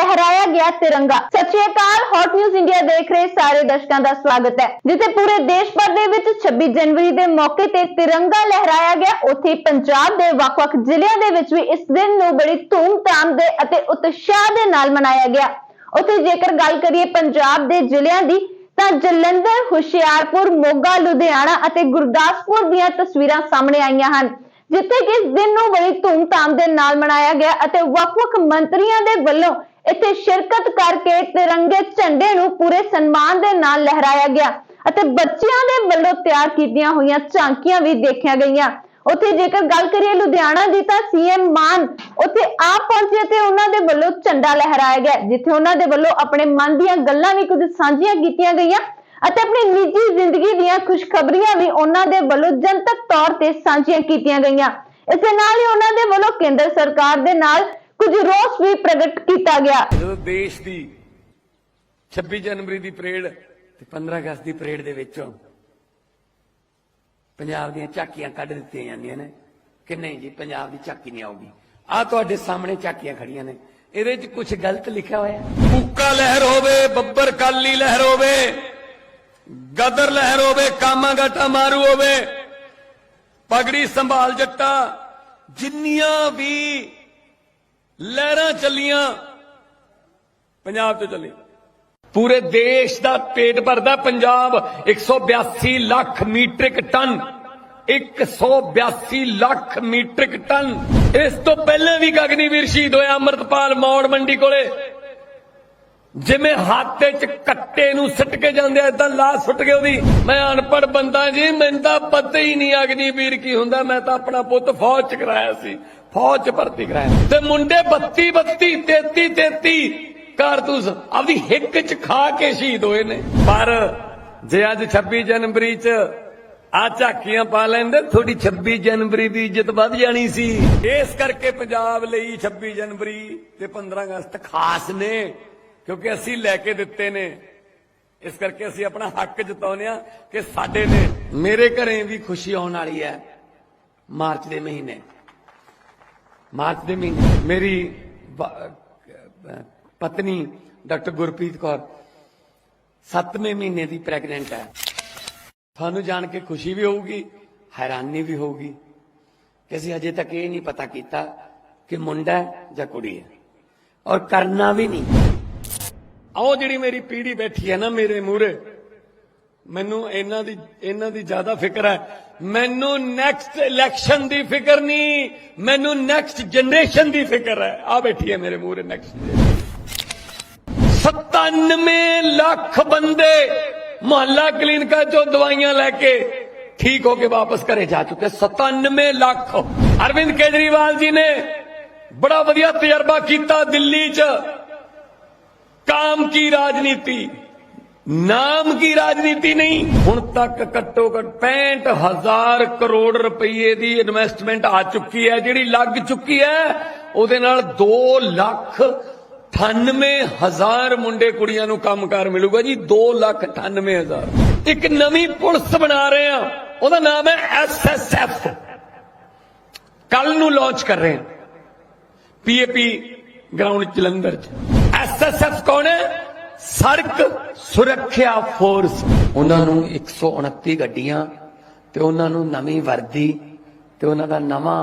ਲਹਿਰਾਇਆ ਗਿਆ ਤਿਰੰਗਾ। Sat Sri Akal hot news India ਦੇਖ ਰਹੇ ਸਾਰੇ ਦਰਸ਼ਕਾਂ ਦਾ ਸਵਾਗਤ ਹੈ। ਜਿੱਥੇ ਪੂਰੇ ਦੇਸ਼ ਭਰ ਦੇ ਵਿੱਚ 26 ਜਨਵਰੀ ਦੇ ਮੌਕੇ ਤੇ ਤਿਰੰਗਾ ਲਹਿਰਾਇਆ ਗਿਆ, ਉੱਥੇ ਪੰਜਾਬ ਦੇ ਵੱਖ-ਵੱਖ ਜ਼ਿਲ੍ਹਿਆਂ ਦੇ ਵਿੱਚ ਵੀ ਇਸ ਦਿਨ ਨੂੰ ਬੜੀ ਧੂਮ-ਧਾਮ ਦੇ ਅਤੇ ਉਤਸ਼ਾਹ ਦੇ ਨਾਲ ਮਨਾਇਆ ਗਿਆ। ਉੱਥੇ ਜੇਕਰ ਗੱਲ ਕਰੀਏ ਪੰਜਾਬ ਦੇ ਜ਼ਿਲ੍ਹਿਆਂ ਦੀ, ਤਾਂ ਜਲੰਧਰ, ਹੁਸ਼ਿਆਰਪੁਰ, ਮੋਗਾ, ਲੁਧਿਆਣਾ ਅਤੇ ਗੁਰਦਾਸਪੁਰ ਦੀਆਂ ਤਸਵੀਰਾਂ ਸਾਹਮਣੇ ਆਈਆਂ ਹਨ, ਜਿੱਥੇ ਕਿ ਇਸ ਦਿਨ ਨੂੰ ਬੜੀ ਧੂਮਧਾਮ ਦੇ ਨਾਲ ਮਨਾਇਆ ਗਿਆ ਅਤੇ ਵੱਖ-ਵੱਖ ਮੰਤਰੀਆਂ ਦੇ ਵੱਲੋਂ ਇੱਥੇ ਸ਼ਿਰਕਤ ਕਰਕੇ ਤਿਰੰਗੇ ਝੰਡੇ ਨੂੰ ਪੂਰੇ ਸਨਮਾਨ ਦੇ ਨਾਲ ਲਹਿਰਾਇਆ ਗਿਆ ਅਤੇ ਬੱਚਿਆਂ ਦੇ ਵੱਲੋਂ ਤਿਆਰ ਕੀਤੀਆਂ ਹੋਈਆਂ ਝਾਂਕੀਆਂ ਵੀ ਦੇਖੀਆਂ ਗਈਆਂ। ਉੱਥੇ ਜੇਕਰ ਗੱਲ ਕਰੀਏ ਲੁਧਿਆਣਾ ਦੀ ਤਾਂ ਸੀਐਮ ਮਾਨ ਉੱਥੇ ਆਪ ਪਹੁੰਚੇ ਤੇ ਉਹਨਾਂ ਦੇ ਵੱਲੋਂ ਝੰਡਾ ਲਹਿਰਾਇਆ ਗਿਆ, ਜਿੱਥੇ ਉਹਨਾਂ ਦੇ ਵੱਲੋਂ ਆਪਣੇ ਮਨ ਦੀਆਂ ਗੱਲਾਂ ਵੀ ਕੁਝ ਸਾਂਝੀਆਂ ਕੀਤੀਆਂ ਗਈਆਂ ਅਤੇ ਆਪਣੀ ਨਿੱਜੀ ਜ਼ਿੰਦਗੀ ਦੀਆਂ ਖੁਸ਼ਖਬਰੀਆਂ ਵੀ ਉਹਨਾਂ ਦੇ ਵੱਲੋਂ ਜਨਤਕ ਤੌਰ ਤੇ ਸਾਂਝੀਆਂ ਕੀਤੀਆਂ ਗਈਆਂ। ਇਸੇ ਨਾਲ ਹੀ ਉਹਨਾਂ ਦੇ ਵੱਲੋਂ ਕੇਂਦਰ ਸਰਕਾਰ ਦੇ ਨਾਲ ਕੁਝ ਰੋਸ ਵੀ ਪ੍ਰਗਟ ਕੀਤਾ ਗਿਆ। ਜਦੋਂ ਦੇਸ਼ ਦੀ 26 ਜਨਵਰੀ ਦੀ ਪਰੇਡ ਤੇ 15 ਅਗਸਤ ਦੀ ਪਰੇਡ ਦੇ ਵਿੱਚੋਂ ਪੰਜਾਬ ਦੀਆਂ ਝਾਕੀਆਂ ਕੱਢ ਦਿੱਤੀਆਂ ਜਾਂਦੀਆਂ ਨੇ ਕਿ ਨਹੀਂ ਜੀ ਪੰਜਾਬ ਦੀ ਝਾਕੀ ਨਹੀਂ ਆਉਗੀ ਆ ਤੁਹਾਡੇ ਸਾਹਮਣੇ ਝਾਕੀਆਂ ਖੜੀਆਂ ਨੇ। ਇਹਦੇ 'ਚ ਕੁਝ ਗਲਤ ਲਿਖਿਆ ਹੋਇਆ ਕੂਕਾ ਲਹਿਰ ਹੋਵੇ ਬੱਬਰ ਕਾਲੀ ਲਹਿਰ ਹੋਵੇ ਗਦਰ ਲਹਿਰ ਹੋਵੇ ਕਾਮਾ ਗਾਟਾ ਮਾਰੂ ਹੋਵੇ ਪਗੜੀ ਸੰਭਾਲ ਜੱਟਾ ਜਿੰਨੀਆਂ ਵੀ ਲਹਿਰਾਂ ਚੱਲੀਆਂ, ਪੰਜਾਬ ਤੋਂ ਚੱਲੀ ਪੂਰੇ ਦੇਸ਼ ਦਾ ਪੇਟ ਭਰਦਾ Punjab 182 lakh metric ton 182 lakh metric ton. ਇਸ ਤੋਂ ਪਹਿਲਾਂ ਵੀ ਗਗਨੀਵੀਰ ਸ਼ਹੀਦ ਹੋਇਆ ਅੰਮ੍ਰਿਤਪਾਲ ਮੌੜ ਮੰਡੀ ਕੋਲੇ। ਜਿਵੇਂ ਹਾਤੇ 'ਚ ਕੱਟੇ ਨੂੰ ਸਿੱਟ ਕੇ ਜਾਂਦੇ ਏਦਾਂ ਲਾਸ਼ ਸੁੱਟ ਕੇ ਉਹਦੀ। ਮੈਂ ਅਨਪੜ ਬੰਦਾ ਜੀ, ਮੈਨੂੰ ਤਾਂ ਪਤਾ ਹੀ ਨਹੀਂ ਅਗਨੀਵੀਰ ਕੀ ਹੁੰਦਾ, ਮੈਂ ਤਾਂ ਆਪਣਾ ਪੁੱਤ ਫੌਜ 'ਚ ਕਰਾਇਆ ਸੀ। ਫੌਜ 'ਚ ਭਰਤੀ ਕਰਾਇਆ। ਤੇ ਮੁੰਡੇ 32 32 33 33 ਕਾਰਤੂਸ ਆਪਦੀ ਹਿੱਕ 'ਚ ਖਾ ਕੇ ਸ਼ਹੀਦ ਹੋਏ ਨੇ। ਪਰ ਜੇ ਅੱਜ 26 ਜਨਵਰੀ 'ਚ ਆ ਝਾਕੀਆਂ ਪਾ ਲੈਂਦੇ ਥੋੜੀ 26 ਜਨਵਰੀ ਦੀ ਇੱਜ਼ਤ ਵੱਧ ਜਾਣੀ ਸੀ। ਇਸ ਕਰਕੇ ਪੰਜਾਬ ਲਈ 26 ਜਨਵਰੀ ਤੇ 15 ਅਗਸਤ ਖਾਸ ਨੇ, ਕਿਉਂਕਿ ਅਸੀਂ ਲੈ ਕੇ ਦਿੱਤੇ ਨੇ। ਇਸ ਕਰਕੇ ਅਸੀਂ ਆਪਣਾ ਹੱਕ ਜਤਾਉਂਦੇ ਆ ਕਿ ਸਾਡੇ ਨੇ ਮੇਰੇ ਘਰੇ ਵੀ ਖੁਸ਼ੀ ਆਉਣ ਵਾਲੀ ਹੈ ਮਾਰਚ ਦੇ ਮਹੀਨੇ। ਮਾਰਚ ਦੇ ਮਹੀਨੇ ਮੇਰੀ ਬ- ਪਤਨੀ ਡਾਕਟਰ ਗੁਰਪ੍ਰੀਤ ਕੌਰ 7ਵੇਂ ਮਹੀਨੇ ਦੀ ਪ੍ਰੈਗਨੈਂਟ ਹੈ। ਤੁਹਾਨੂੰ ਜਾਣ ਕੇ ਖੁਸ਼ੀ ਵੀ ਹੋਊਗੀ, ਹੈਰਾਨੀ ਵੀ ਹੋਊਗੀ ਕਿ ਅਸੀਂ ਅਜੇ ਤੱਕ ਇਹ ਨਹੀਂ ਪਤਾ ਕੀਤਾ ਕਿ ਮੁੰਡਾ ਹੈ ਜਾਂ ਕੁੜੀ ਹੈ। ਔਰ ਕਰਨਾ ਵੀ ਨਹੀਂ। ਆਓ ਜਿਹੜੀ ਮੇਰੀ ਪੀੜੀ ਬੈਠੀ ਹੈ ਨਾ ਮੇਰੇ ਮੂਹਰੇ, ਮੈਨੂੰ ਇਹਨਾਂ ਦੀ ਇਹਨਾਂ ਦੀ ਜ਼ਿਆਦਾ ਫਿਕਰ ਹੈ ਮੈਨੂੰ ਨੈਕਸਟ ਇਲੈਕਸ਼ਨ ਦੀ ਫਿਕਰ ਨਹੀਂ ਮੈਨੂੰ ਨੈਕਸਟ ਜਨਰੇਸ਼ਨ ਦੀ ਫਿਕਰ ਹੈ ਆ ਬੈਠੀ ਹੈ ਮੇਰੇ ਮੂਹਰੇ ਨੈਕਸਟ 97 ਲੱਖ ਬੰਦੇ ਮੁਹੱਲਾ ਕਲੀਨਿਕਾਂ ਚੋਂ ਦਵਾਈਆਂ ਲੈ ਕੇ ਠੀਕ ਹੋ ਕੇ ਵਾਪਸ ਘਰੇ ਜਾ ਚੁੱਕੇ 97 ਲੱਖ ਅਰਵਿੰਦ ਕੇਜਰੀਵਾਲ ਜੀ ਨੇ ਬੜਾ ਵਧੀਆ ਤਜਰਬਾ ਕੀਤਾ ਦਿੱਲੀ 'ਚ काम की राजनीति ਨਾਮ ਕੀ ਰਾਜਨੀਤੀ ਨਹੀਂ? ਹੁਣ ਤੱਕ ਘੱਟੋ ਘੱਟ 65000 ਕਰੋੜ ਰੁਪਏ ਦੀ ਇਨਵੈਸਟਮੈਂਟ ਆ ਚੁੱਕੀ ਹੈ, ਜਿਹੜੀ ਲੱਗ ਚੁੱਕੀ ਹੈ, ਉਹਦੇ ਨਾਲ 2 ਲੱਖ 98000 ਮੁੰਡੇ ਕੁੜੀਆਂ ਨੂੰ ਕੰਮ ਕੰਮਕਾਰ ਮਿਲੂਗਾ ਜੀ 2 ਲੱਖ 98000 ਇੱਕ ਨਵੀਂ ਪੁਲਿਸ ਬਣਾ ਰਹੇ ਆ ਉਹਦਾ ਨਾਮ ਹੈ ਐਸਐਸਐਫ ਕੱਲ ਨੂੰ ਲਾਂਚ ਕਰ ਰਹੇ ਆ ਪੀਏਪੀ ਗਰਾਊਂਡ ਜਲੰਧਰ ਚ। ਐਸਐਸਐਫ ਕੌਣ ਹੈ? ਸੜਕ ਸੁਰੱਖਿਆ ਫੋਰਸ। ਉਹਨਾਂ ਨੂੰ 129 ਗੱਡੀਆਂ ਤੇ ਉਹਨਾਂ ਨੂੰ ਨਵੀਂ ਵਰਦੀ ਤੇ ਉਹਨਾਂ ਦਾ ਨਵਾਂ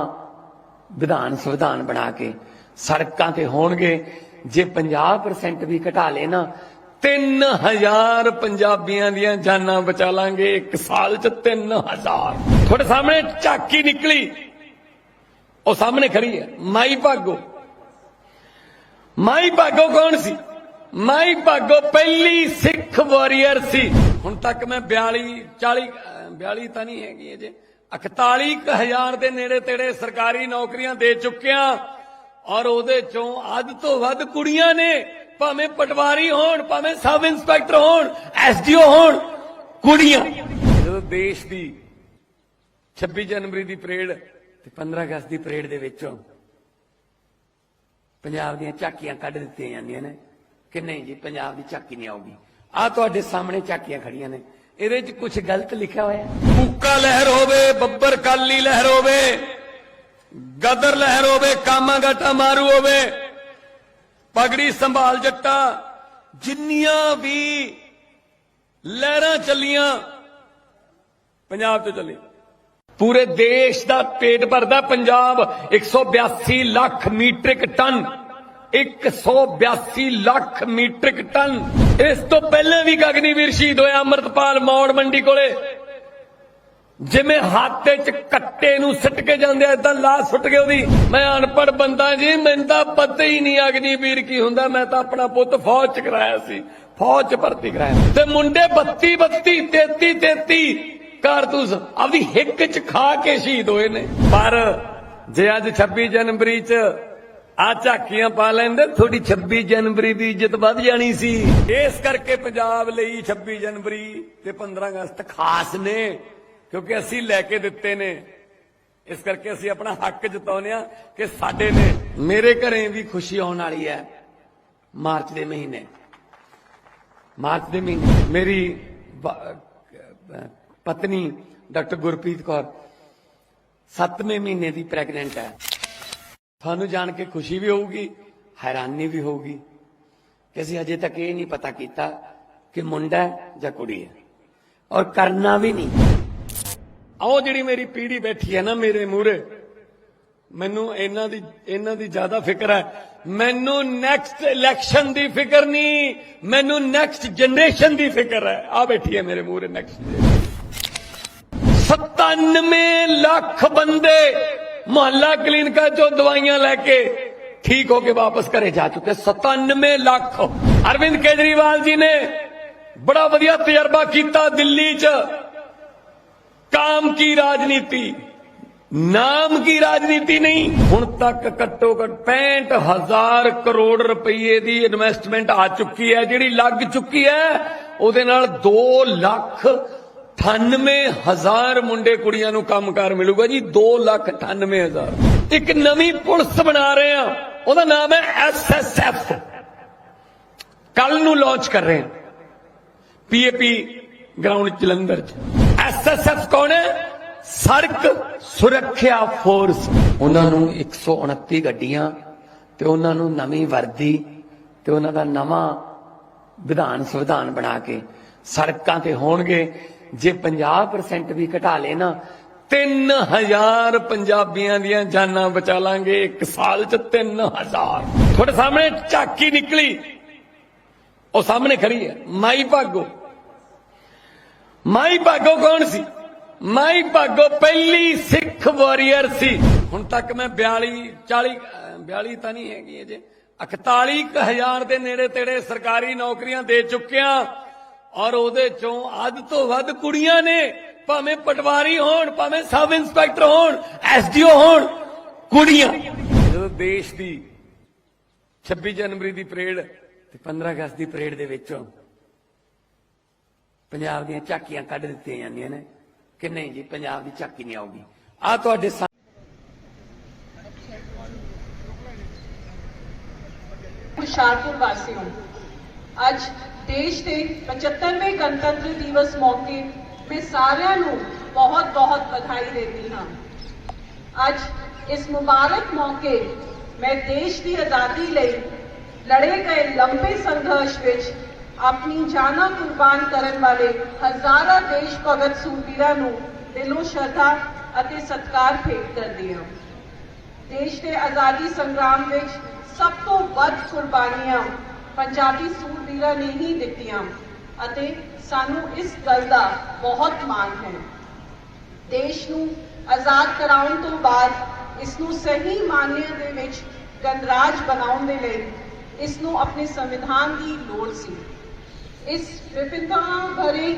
ਵਿਧਾਨ ਸੰਵਿਧਾਨ ਬਣਾ ਕੇ ਸੜਕਾਂ ਤੇ ਹੋਣਗੇ। ਜੇ 50% ਵੀ ਘਟਾ ਲੇ ਨਾ 3000 ਪੰਜਾਬੀਆਂ ਦੀਆਂ ਜਾਨਾਂ ਬਚਾ ਲਾਂਗੇ ਇੱਕ ਸਾਲ ਚ 3000 ਤੁਹਾਡੇ ਸਾਹਮਣੇ ਝਾਕੀ ਨਿਕਲੀ। ਉਹ ਸਾਹਮਣੇ ਖੜੀ ਹੈ, ਮਾਈ ਭਾਗੋ। ਮਾਈ ਭਾਗੋ ਕੌਣ ਸੀ? ਮਾਈ ਭਾਗੋ, ਪਹਿਲੀ ਸਿੱਖ ਵਾਰੀਅਰ ਸੀ। ਹੁਣ ਤੱਕ ਮੈਂ 42 40 ਅਹ 42 ਤਾਂ ਨਹੀਂ ਹੈਗੀ ਅਜੇ। 41000 ਦੇ ਨੇੜੇ ਤੇੜੇ ਸਰਕਾਰੀ ਨੌਕਰੀਆਂ ਦੇ ਚੁੱਕਿਆ ਔਰ ਉਹਦੇ ਚੋਂ ਅੱਧ ਤੋਂ ਵੱਧ ਕੁੜੀਆਂ ਨੇ, ਭਾਵੇਂ ਪਟਵਾਰੀ ਹੋਣ, ਭਾਵੇਂ ਸਬ ਇੰਸਪੈਕਟਰ ਹੋਣ, ਐਸਡੀਓ ਹੋਣ, ਕੁੜੀਆਂ। ਜਦੋਂ ਦੇਸ਼ ਦੀ 26 ਜਨਵਰੀ ਦੀ ਪਰੇਡ ਤੇ 15 ਅਗਸਤ ਦੀ ਪਰੇਡ ਦੇ ਵਿੱਚੋਂ ਪੰਜਾਬ ਦੀਆਂ ਝਾਕੀਆਂ ਕੱਢ ਦਿੱਤੀਆਂ ਜਾਂਦੀਆਂ ਨੇ ਕਿ ਨਹੀਂ ਜੀ, ਪੰਜਾਬ ਦੀ ਝਾਕੀ ਨਹੀਂ ਆਉਗੀ ਆ ਤੁਹਾਡੇ ਸਾਹਮਣੇ ਝਾਕੀਆਂ ਖੜੀਆਂ ਨੇ। ਇਹਦੇ 'ਚ ਕੁਝ ਗਲਤ ਲਿਖਿਆ ਹੋਇਆ ਕੂਕਾ ਲਹਿਰ ਹੋਵੇ, ਬੱਬਰ ਕਾਲੀ ਲਹਿਰ ਹੋਵੇ, ਗਦਰ ਲਹਿਰ ਹੋਵੇ ਕਾਮਾ ਗਾਟਾ ਮਾਰੂ ਹੋਵੇ, ਪਗੜੀ ਸੰਭਾਲ ਜੱਟਾ, ਜਿੰਨੀਆਂ ਵੀ ਲਹਿਰਾਂ ਚੱਲੀਆਂ, ਪੰਜਾਬ ਤੋਂ ਚੱਲੀ ਪੂਰੇ ਦੇਸ਼ ਦਾ ਪੇਟ ਭਰਦਾ Punjab 182 lakh metric ton. 182 lakh metric ton. ਇਸ ਤੋਂ ਪਹਿਲਾਂ ਵੀ ਗਗਨੀਵੀਰ ਸ਼ਹੀਦ ਹੋਇਆ ਅੰਮ੍ਰਿਤਪਾਲ ਮੌੜ ਮੰਡੀ ਕੋਲੇ। ਜਿਵੇਂ ਹਾਤੇ 'ਚ ਕੱਟੇ ਨੂੰ ਸਿੱਟ ਕੇ ਜਾਂਦੇ ਆ, ਏਦਾਂ ਲਾਸ਼ ਸੁੱਟ ਗਈ ਉਹਦੀ। ਮੈਂ ਅਨਪੜ੍ਹ ਬੰਦਾ ਜੀ, ਮੈਨੂੰ ਤਾਂ ਪਤਾ ਹੀ ਨਹੀਂ ਅਗਨੀਵੀਰ ਕੀ ਹੁੰਦਾ। ਮੈਂ ਤਾਂ ਆਪਣਾ ਪੁੱਤ ਫੌਜ 'ਚ ਕਰਾਇਆ ਸੀ। ਫੌਜ 'ਚ ਭਰਤੀ ਕਰਾਇਆ। ਤੇ ਮੁੰਡੇ 32 32 33 33 ਕਾਰਤੂਸ ਆਪਦੀ ਹਿੱਕ 'ਚ ਖਾ ਕੇ ਸ਼ਹੀਦ ਹੋਏ ਨੇ। ਪਰ ਜੇ ਅੱਜ 26 ਜਨਵਰੀ 'ਚ ਆ ਝਾਕੀਆਂ ਪਾ ਲੈਂਦੇ, ਥੋੜੀ 26 ਜਨਵਰੀ ਦੀ ਇੱਜ਼ਤ ਵੱਧ ਜਾਣੀ ਸੀ। ਇਸ ਕਰਕੇ ਪੰਜਾਬ ਲਈ 26 ਜਨਵਰੀ ਤੇ 15 ਅਗਸਤ ਖਾਸ ਨੇ, ਕਿਉਂਕਿ ਅਸੀਂ ਲੈ ਕੇ ਦਿੱਤੇ ਨੇ। ਇਸ ਕਰਕੇ ਅਸੀਂ ਆਪਣਾ ਹੱਕ ਜਤਾਉਂਦੇ ਆ ਕਿ ਸਾਡੇ ਨੇ, ਮੇਰੇ ਘਰੇ ਵੀ ਖੁਸ਼ੀ ਆਉਣ ਵਾਲੀ ਹੈ, ਮਾਰਚ ਦੇ ਮਹੀਨੇ। ਮਾਰਚ ਦੇ ਮਹੀਨੇ, ਮੇਰੀ ਪਤਨੀ ਡਾਕਟਰ ਗੁਰਪ੍ਰੀਤ ਕੌਰ 7ਵੇਂ ਮਹੀਨੇ ਦੀ ਪ੍ਰੈਗਨੈਂਟ ਹੈ। ਤੁਹਾਨੂੰ ਜਾਣ ਕੇ ਖੁਸ਼ੀ ਵੀ ਹੋਊਗੀ, ਹੈਰਾਨੀ ਵੀ ਹੋਊਗੀ। ਕਿ ਅਸੀਂ ਅਜੇ ਤੱਕ ਇਹ ਨਹੀਂ ਪਤਾ ਕੀਤਾ ਕਿ ਮੁੰਡਾ ਹੈ ਜਾਂ ਕੁੜੀ ਹੈ। ਔਰ ਕਰਨਾ ਵੀ ਨਹੀਂ। ਆਓ ਜਿਹੜੀ ਮੇਰੀ ਪੀੜ੍ਹੀ ਬੈਠੀ ਹੈ ਨਾ ਮੇਰੇ ਮੂਹਰੇ, ਮੈਨੂੰ ਇਹਨਾਂ ਦੀ ਇਹਨਾਂ ਦੀ ਜ਼ਿਆਦਾ ਫਿਕਰ ਹੈ। ਮੈਨੂੰ ਨੈਕਸਟ ਇਲੈਕਸ਼ਨ ਦੀ ਫਿਕਰ ਨਹੀਂ, ਮੈਨੂੰ ਨੈਕਸਟ ਜਨਰੇਸ਼ਨ ਦੀ ਫਿਕਰ ਹੈ। ਆ ਬੈਠੀ ਹੈ ਮੇਰੇ ਮੂਹਰੇ ਨੈਕਸਟ 97 ਲੱਖ ਬੰਦੇ ਮੁਹੱਲਾ ਕਲੀਨਿਕਾਂ ਚੋਂ ਦਵਾਈਆਂ ਲੈ ਕੇ ਠੀਕ ਹੋ ਕੇ ਵਾਪਸ ਘਰੇ ਜਾ ਚੁੱਕੇ 97 ਲੱਖ ਅਰਵਿੰਦ ਕੇਜਰੀਵਾਲ ਜੀ ਨੇ ਬੜਾ ਵਧੀਆ ਤਜਰਬਾ ਕੀਤਾ ਦਿੱਲੀ 'ਚ काम की राजनीति नाम की राजनीति नहीं ਹੁਣ ਤੱਕ ਘੱਟੋ ਘੱਟ 65000 ਕਰੋੜ ਰੁਪਏ ਦੀ ਇਨਵੈਸਟਮੈਂਟ ਆ ਚੁੱਕੀ ਹੈ ਜਿਹੜੀ ਲੱਗ ਚੁੱਕੀ ਹੈ ਉਹਦੇ ਨਾਲ 2 ਲੱਖ 98000 ਮੁੰਡੇ ਕੁੜੀਆਂ ਨੂੰ ਕੰਮਕਾਰ ਮਿਲੂਗਾ ਜੀ 2 ਲੱਖ 98000 ਇੱਕ ਨਵੀਂ ਪੁਲਿਸ ਬਣਾ ਰਹੇ ਆ ਉਹਦਾ ਨਾਮ ਹੈ ਐਸਐਸਐਫ ਕੱਲ ਨੂੰ ਲਾਂਚ ਕਰ ਰਹੇ ਹਾਂ। ਪੀਏਪੀ ਗਰਾਊਂਡ ਜਲੰਧਰ ਚ। ਐਸਐਸਐਫ ਕੌਣ ਹੈ? ਸੜਕ ਸੁਰੱਖਿਆ ਫੋਰਸ ਉਹਨਾਂ ਨੂੰ 129 ਗੱਡੀਆਂ ਤੇ ਉਹਨਾਂ ਨੂੰ ਨਵੀਂ ਵਰਦੀ ਤੇ ਉਹਨਾਂ ਦਾ ਨਵਾਂ ਵਿਧਾਨ ਸੰਵਿਧਾਨ ਬਣਾ ਕੇ ਸੜਕਾਂ ਤੇ ਹੋਣਗੇ। ਜੇ 50% ਵੀ ਘਟਾ ਲੈਣਾ 3000 ਪੰਜਾਬੀਆਂ ਦੀਆਂ ਜਾਨਾਂ ਬਚਾ ਲਾਂਗੇ ਇੱਕ ਸਾਲ ਚ 3000 ਤੁਹਾਡੇ ਸਾਹਮਣੇ ਝਾਕੀ ਨਿਕਲੀ। ਉਹ ਸਾਹਮਣੇ ਖੜੀ ਹੈ, ਮਾਈ ਭਾਗੋ। ਮਾਈ ਭਾਗੋ ਕੌਣ ਸੀ? ਮਾਈ ਭਾਗੋ ਪਹਿਲੀ ਸਿੱਖ ਵਾਰੀਅਰ ਸੀ। ਹੁਣ ਤੱਕ ਮੈਂ 42 40 ਅਹ 42 ਤਾਂ ਨਹੀਂ ਹੈਗੀ ਅਜੇ। 41000 ਦੇ ਨੇੜੇ ਤੇੜੇ ਸਰਕਾਰੀ ਨੌਕਰੀਆਂ ਦੇ ਚੁੱਕਿਆ। ਔਰ ਉਹਦੇ ਚੋਂ ਅੱਧ ਤੋਂ ਵੱਧ ਕੁੜੀਆਂ ਨੇ, ਭਾਵੇਂ ਪਟਵਾਰੀ ਹੋਣ, ਭਾਵੇਂ ਸਬ ਇੰਸਪੈਕਟਰ ਹੋਣ, ਐਸਡੀਓ ਹੋਣ, ਕੁੜੀਆਂ। ਜਦੋਂ ਦੇਸ਼ ਦੀ 26 ਜਨਵਰੀ ਦੀ ਪਰੇਡ ਤੇ 15 ਅਗਸਤ ਦੀ ਪਰੇਡ ਦੇ ਵਿੱਚੋਂ ਪੰਜਾਬ ਦੀਆਂ ਝਾਕੀਆਂ ਕੱਢ ਦਿੱਤੀਆਂ ਜਾਂਦੀਆਂ ਨੇ, ਕਿ ਨਹੀਂ ਜੀ, ਪੰਜਾਬ ਦੀ ਝਾਕੀ ਨਹੀਂ ਆਉਗੀ ਆ ਤੁਹਾਡੇ ਸਾਹਮਣੇ ਹੁਸ਼ਿਆਰਪੁਰ ਵਾਸੀਓ ਅੱਜ ਦੇਸ਼ ਦੇ 75ਵੇਂ ਗਣਤੰਤਰ ਦਿਵਸ ਮੌਕੇ ਮੈਂ ਸਾਰਿਆਂ ਨੂੰ ਬਹੁਤ-ਬਹੁਤ ਵਧਾਈ ਦਿੰਦੀ ਹਾਂ। ਅੱਜ ਇਸ ਮੁਬਾਰਕ ਮੌਕੇ ਮੈਂ ਦੇਸ਼ ਦੀ ਆਜ਼ਾਦੀ ਲਈ ਲੜੇ ਗਏ ਲੰਬੇ ਸੰਘਰਸ਼ ਵਿੱਚ ਆਪਣੀ ਜਾਨਾਂ ਕੁਰਬਾਨ ਕਰਨ ਵਾਲੇ ਹਜ਼ਾਰਾਂ ਦੇਸ਼ ਭਗਤ ਸੂਰਬੀਰਾਂ ਨੂੰ ਦਿਲੋਂ ਸ਼ਰਧਾ ਅਤੇ ਸਤਿਕਾਰ ਭੇਟ ਕਰਦੀ ਹਾਂ। ਦੇਸ਼ ਦੇ ਆਜ਼ਾਦੀ ਸੰਗਰਾਮ ਵਿੱਚ ਸਭ ਤੋਂ ਵੱਧ ਕੁਰਬਾਨੀਆਂ ਪੰਜਾਬੀ ਸੂਰ ਨੇ ਹੀ ਦਿੱਤੀਆਂ ਅਤੇ ਸਾਨੂੰ ਇਸ ਗੱਲ ਦਾ ਬਹੁਤ ਮਾਣ ਹੈ। ਦੇਸ਼ ਨੂੰ ਆਜ਼ਾਦ ਕਰਾਉਣ ਤੋਂ ਬਾਅਦ ਇਸ ਨੂੰ ਸਹੀ ਮਾਨਿਆਂ ਦੇ ਵਿੱਚ ਗਣਰਾਜ ਬਣਾਉਣ ਦੇ ਲਈ ਇਸ ਨੂੰ ਆਪਣੇ ਸੰਵਿਧਾਨ ਦੀ ਲੋੜ ਸੀ। ਇਸ ਵਿਭਿੰਨਤਾ ਭਰੇ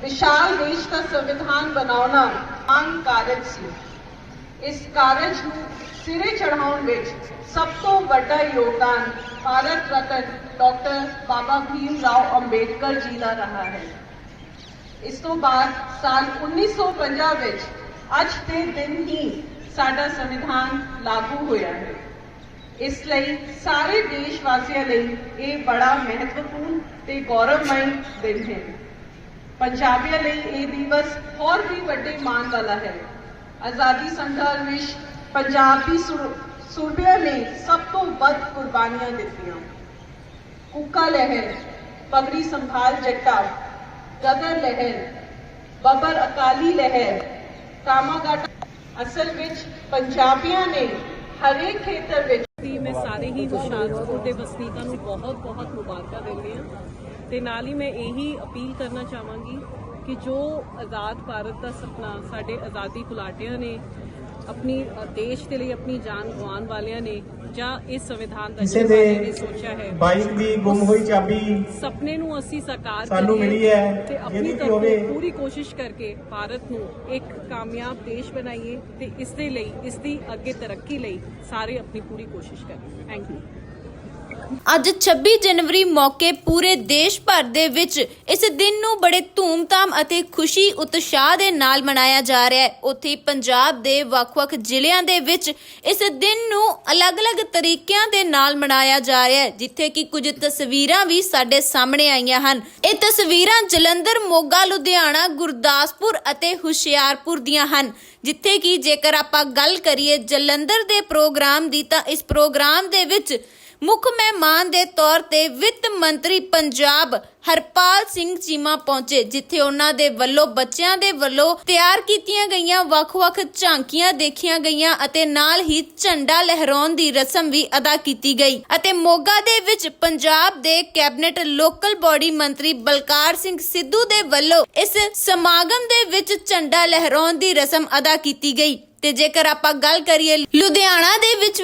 ਵਿਸ਼ਾਲ ਦੇਸ਼ ਦਾ ਸੰਵਿਧਾਨ ਬਣਾਉਣਾ ਆਮ ਕਾਰਜ ਸੀ। ਇਸ ਕਾਰਜ ਨੂੰ ਸਿਰੇ ਚੜਾਉਣ ਵਿੱਚ ਸਭ ਤੋਂ ਵੱਡਾ ਯੋਗਦਾਨ ਭਾਰਤ ਰਤਨ ਡਾਕਟਰ ਬਾਬਾ ਭੀਮ ਰਾਓ ਅੰਬੇਡਕਰ ਜੀ ਦਾ ਰਹਾ ਹੈ ਇਸ ਤੋਂ ਬਾਅਦ ਸਾਲ 1950 ਵਿੱਚ ਅੱਜ ਦੇ ਦਿਨ ਹੀ ਸਾਡਾ ਸੰਵਿਧਾਨ ਲਾਗੂ ਹੋਇਆ ਹੈ ਇਸ ਲਈ ਸਾਰੇ ਦੇਸ਼ ਵਾਸੀਆਂ ਲਈ ਇਹ ਬੜਾ ਮਹੱਤਵਪੂਰਨ ਤੇ ਗੌਰਵਮਈ ਦਿਨ ਹੈ ਪੰਜਾਬੀਆਂ ਲਈ ਇਹ ਦਿਵਸ ਹੋਰ ਵੀ ਵੱਡੇ ਮਾਣ ਵਾਲਾ ਹੈ ਆਜ਼ਾਦੀ ਸੰਘਰਸ਼ ਵਿੱਚ ਪੰਜਾਬੀ ਸੁਰ- ਸੂਰਬਿਆਂ ਨੇ ਸਭ ਤੋਂ ਵੱਧ ਕੁਰਬਾਨੀਆਂ ਦਿੱਤੀਆਂ ਕੁੱਕਾ ਲਹਿਰ ਪਗੜੀ ਸੰਭਾਲ ਜੱਟਾ ਗਦਰ ਲਹਿਰ ਬੱਬਰ ਅਕਾਲੀ ਲਹਿਰ ਕਾਮਾਗਾਟ ਅਸਲ ਵਿੱਚ ਪੰਜਾਬੀਆਂ ਨੇ ਹਰੇਕ ਖੇਤਰ ਵਿੱਚ ਦੀ ਮੈਂ ਸਾਰੇ ਹੀ ਹੁਸ਼ਿਆਰਪੁਰ ਦੇ ਵਸਨੀਕਾਂ ਨੂੰ ਬਹੁਤ-ਬਹੁਤ ਮੁਬਾਰਕਾਂ ਦਿੰਦੀ ਹਾਂ ਤੇ ਨਾਲ ਹੀ ਮੈਂ ਇਹੀ ਅਪੀਲ ਕਰਨਾ ਚਾਹਾਂਗੀ ਕਿ ਜੋ ਆਜ਼ਾਦ ਭਾਰਤ ਦਾ ਸੁਪਨਾ ਸਾਡੇ ਆਜ਼ਾਦੀ ਘੁਲਾਟਿਆਂ ਨੇ ਆਪਣੀ ਦੇਸ਼ ਦੇ ਲਈ ਆਪਣੀ ਜਾਨ ਗਵਾਉਣ ਵਾਲਿਆਂ ਨੇ ਜਾਂ ਇਸ ਸੰਵਿਧਾਨ ਦਾ ਕਿਸੇ ਦੇ ਸੋਚਿਆ ਹੈ ਬਾਈਕ ਦੀ ਗੁੰਮ ਹੋਈ ਚਾਬੀ ਸੁਪਨੇ ਨੂੰ ਅਸੀਂ ਸਾਕਾਰ ਸਾਨੂੰ ਮਿਲੀ ਹੈ, ਤੇ ਆਪਣੀ ਤਰਫੋਂ। ਪੂਰੀ ਕੋਸ਼ਿਸ਼ ਕਰਕੇ ਭਾਰਤ ਨੂੰ ਇੱਕ ਕਾਮਯਾਬ ਦੇਸ਼ ਬਣਾਈਏ ਤੇ ਇਸ ਦੇ ਲਈ ਇਸ ਦੀ ਅੱਗੇ ਤਰੱਕੀ ਲਈ ਸਾਰੇ ਆਪਣੀ ਪੂਰੀ ਕੋਸ਼ਿਸ਼ ਕਰੀਏ ਥੈਂਕ ਯੂ ਅੱਜ 26 ਜਨਵਰੀ ਮੌਕੇ ਪੂਰੇ ਦੇਸ਼ ਭਰ ਦੇ ਵਿੱਚ ਇਸ ਦਿਨ ਨੂੰ ਬੜੇ ਧੂਮਧਾਮ ਅਤੇ ਖੁਸ਼ੀ ਉਤਸ਼ਾਹ ਦੇ ਨਾਲ ਮਨਾਇਆ ਜਾ ਰਿਹਾ ਹੈ। ਉੱਥੇ ਪੰਜਾਬ ਦੇ ਵੱਖ-ਵੱਖ ਜ਼ਿਲ੍ਹਿਆਂ ਦੇ ਵਿੱਚ ਇਸ ਦਿਨ ਨੂੰ ਅਲੱਗ-ਅਲੱਗ ਤਰੀਕਿਆਂ ਦੇ ਨਾਲ ਮਨਾਇਆ ਜਾ ਰਿਹਾ ਹੈ, ਜਿੱਥੇ ਕਿ ਕੁਝ ਤਸਵੀਰਾਂ ਵੀ ਸਾਡੇ ਸਾਹਮਣੇ ਆਈਆਂ ਹਨ। ਇਹ ਤਸਵੀਰਾਂ ਜਲੰਧਰ, ਮੋਗਾ, ਲੁਧਿਆਣਾ, ਗੁਰਦਾਸਪੁਰ ਅਤੇ ਹੁਸ਼ਿਆਰਪੁਰ ਦੀਆਂ ਹਨ। ਜਿੱਥੇ ਕਿ ਜੇਕਰ ਆਪਾਂ ਗੱਲ ਕਰੀਏ ਜਲੰਧਰ ਦੇ ਪ੍ਰੋਗਰਾਮ ਦੀ, ਤਾਂ ਇਸ ਪ੍ਰੋਗਰਾਮ ਦੇ ਵਿੱਚ ਮੁੱਖ ਮਹਿਮਾਨ ਦੇ ਤੌਰ ਤੇ ਵਿੱਤ ਮੰਤਰੀ ਪੰਜਾਬ ਹਰਪਾਲ ਸਿੰਘ ਚੀਮਾ ਪਹੁੰਚੇ, ਜਿੱਥੇ ਉਹਨਾਂ ਦੇ ਵੱਲੋਂ ਬੱਚਿਆਂ ਦੇ ਵੱਲੋਂ ਤਿਆਰ ਕੀਤੀਆਂ ਗਈਆਂ ਵੱਖ-ਵੱਖ ਝਾਂਕੀਆਂ ਦੇਖੀਆਂ ਗਈਆਂ ਅਤੇ ਨਾਲ ਹੀ ਝੰਡਾ ਲਹਿਰਾਉਣ ਦੀ ਰਸਮ ਵੀ ਅਦਾ ਕੀਤੀ ਗਈ ਅਤੇ ਮੋਗਾ ਦੇ ਵਿੱਚ ਪੰਜਾਬ ਦੇ ਕੈਬਨਿਟ ਲੋਕਲ ਬਾਡੀ ਮੰਤਰੀ ਬਲਕਾਰ ਸਿੰਘ ਸਿੱਧੂ ਦੇ ਵੱਲੋਂ ਇਸ ਸਮਾਗਮ ਦੇ ਵਿੱਚ ਝੰਡਾ ਲਹਿਰਾਉਣ ਦੀ ਰਸਮ ਅਦਾ ਕੀਤੀ ਗਈ। ਤੇ ਜੇਕਰ ਆਪਾਂ ਗੱਲ ਕਰੀਏ ਲੁਧਿਆਣਾ ਦੇ ਵਿੱਚ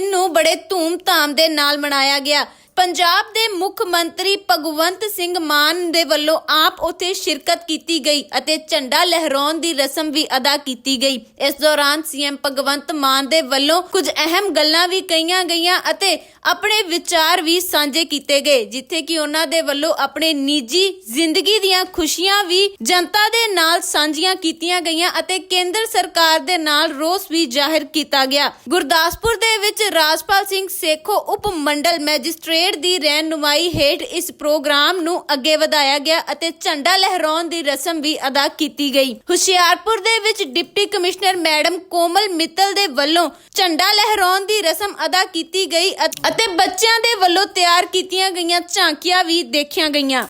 ਦਿਨ ਨੂੰ ਬੜੇ ਧੂਮ-ਧਾਮ ਦੇ ਨਾਲ ਮਨਾਇਆ ਗਿਆ। ਪੰਜਾਬ ਦੇ ਮੁੱਖ ਮੰਤਰੀ ਭਗਵੰਤ ਸਿੰਘ ਮਾਨ ਦੇ ਵੱਲੋਂ ਆਪ ਉਥੇ ਸ਼ਿਰਕਤ ਕੀਤੀ ਗਈ ਅਤੇ ਝੰਡਾ ਲਹਿਰਾਉਣ ਦੀ ਰਸਮ ਵੀ ਅਦਾ ਕੀਤੀ ਗਈ। ਇਸ ਦੌਰਾਨ ਸੀਐਮ ਭਗਵੰਤ ਮਾਨ ਦੇ ਵੱਲੋਂ ਕੁਝ ਅਹਿਮ ਗੱਲਾਂ ਵੀ ਕਹੀਆਂ ਗਈਆਂ ਅਤੇ ਆਪਣੇ ਵਿਚਾਰ ਵੀ ਸਾਂਝੇ ਕੀਤੇ ਗਏ, ਜਿੱਥੇ ਕਿ ਉਹਨਾਂ ਦੇ ਵੱਲੋਂ ਆਪਣੇ ਨਿੱਜੀ ਜ਼ਿੰਦਗੀ ਦੀਆਂ ਖੁਸ਼ੀਆਂ ਵੀ ਜਨਤਾ ਦੇ ਨਾਲ ਸਾਂਝੀਆਂ ਕੀਤੀਆਂ ਗਈਆਂ ਅਤੇ ਕੇਂਦਰ ਸਰਕਾਰ ਦੇ ਨਾਲ ਰੋਸ ਵੀ ਜ਼ਾਹਿਰ ਕੀਤਾ ਗਿਆ। ਗੁਰਦਾਸਪੁਰ ਦੇ ਵਿੱਚ ਰਾਜਪਾਲ ਸਿੰਘ ਸੇਖੋ ਉਪ ਮੰਡਲ ਮੈਜਿਸਟ੍ਰੇਟ ਦੀ ਰਹਿਨੁਮਾਈ ਹੇਠ ਇਸ ਪ੍ਰੋਗਰਾਮ ਨੂੰ ਅੱਗੇ ਵਧਾਇਆ ਗਿਆ ਅਤੇ ਝੰਡਾ ਲਹਿਰਾਉਣ ਦੀ ਰਸਮ ਵੀ ਅਦਾ ਕੀਤੀ ਗਈ। ਹੁਸ਼ਿਆਰਪੁਰ ਦੇ ਵਿੱਚ deputy commissioner madam Komal Mittal ਦੇ ਵੱਲੋਂ ਝੰਡਾ ਲਹਿਰਾਉਣ ਦੀ ਰਸਮ ਅਦਾ ਕੀਤੀ ਗਈ ਅਤੇ ਬੱਚਿਆਂ ਦੇ ਵੱਲੋਂ ਤਿਆਰ ਕੀਤੀਆਂ ਗਈਆਂ ਝਾਂਕੀਆਂ ਵੀ ਦੇਖੀਆਂ ਗਈਆਂ।